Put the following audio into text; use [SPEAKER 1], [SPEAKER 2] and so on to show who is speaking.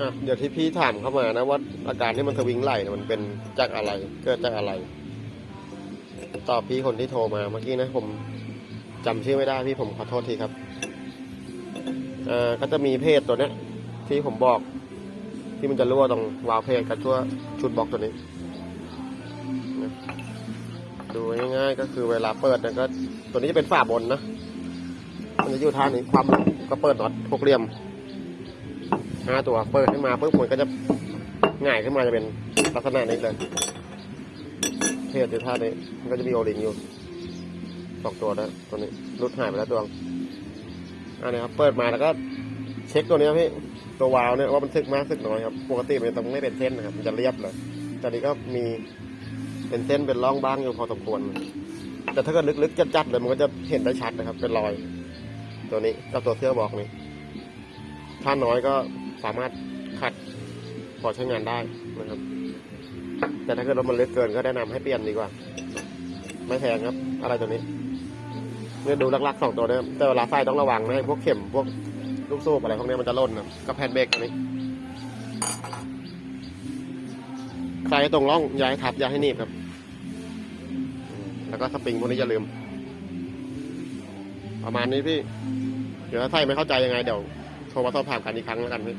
[SPEAKER 1] อะเดี๋ยวที่พี่ถามเข้ามานะว่าอาการที่มันสวิงไหลเนี่ยมันเป็นจากอะไร เกิดจากอะไร ตอบพี่คนที่โทรมาเมื่อกี้นะ ผมจำชื่อไม่ได้พี่ผมขอโทษทีครับเอ่อก็จะมีเพจตัวเนี้ย ที่ผมบอกที่มันจะรั่วตรงวาล์วเพจกับทั่วชุดบล็อกตัวนี้นะดูง่ายๆก็คือเวลาเปิดเนี่ยก็ ตัวนี้จะเป็นฝาบนนะมันจะอยู่ท่านี้ความก็เปิดน็อตหกเหลี่ยม ห้าตัวเปิดขึ้นมาปุ๊บมันก็จะง่ายขึ้นมาจะเป็นลักษณะนี้เลยเพจอยู่ท่านี้มันก็จะมีโอลิงอยู่สองตัวแล้วตัวนี้รุดหายไปแล้วตัวนึงอันนี้ครับเปิดมาแล้วก็เช็คตัวนี้พี่ตัววาล์วเนี่ยว่ามันสึกมากสึกน้อยครับปกติมันจะต้องไม่เป็นเส้นนะครับมันจะเรียบเลยแต่นี้ก็มีเป็นเส้นเป็นร่องบ้างอยู่พอสมควร แต่ถ้าเกิดลึกๆจัดๆเลยมันก็จะเห็นได้ชัดนะครับ เป็นรอย ตัวนี้กับตัวเสื้อบอกนี้ถ้าน้อยก็ สามารถขัดพอใช้งานได้นะครับ แต่ถ้าเกิดว่ามันเล็กเกินก็แนะนำให้เปลี่ยนดีกว่า ไม่แพงครับ อะไรตัวนี้เนี่ยดูลักๆสองตัวเนี่ยแต่เวลาใส่ต้องระวังนะพวกเข็มพวกลูกโซ่อะไรพวกนี้มันจะล่นนะกับแผ่นเบรกตัวนี้ใส่ตรงร่องอย่าให้ทับอย่าให้หนีบครับ แล้วก็สปริงพวกนี้อย่าลืม ประมาณนี้พี่ เดี๋ยวถ้าใครไม่เข้าใจยังไงเดี๋ยว โทรมาสอบถามกันอีกครั้งแล้วกันพี่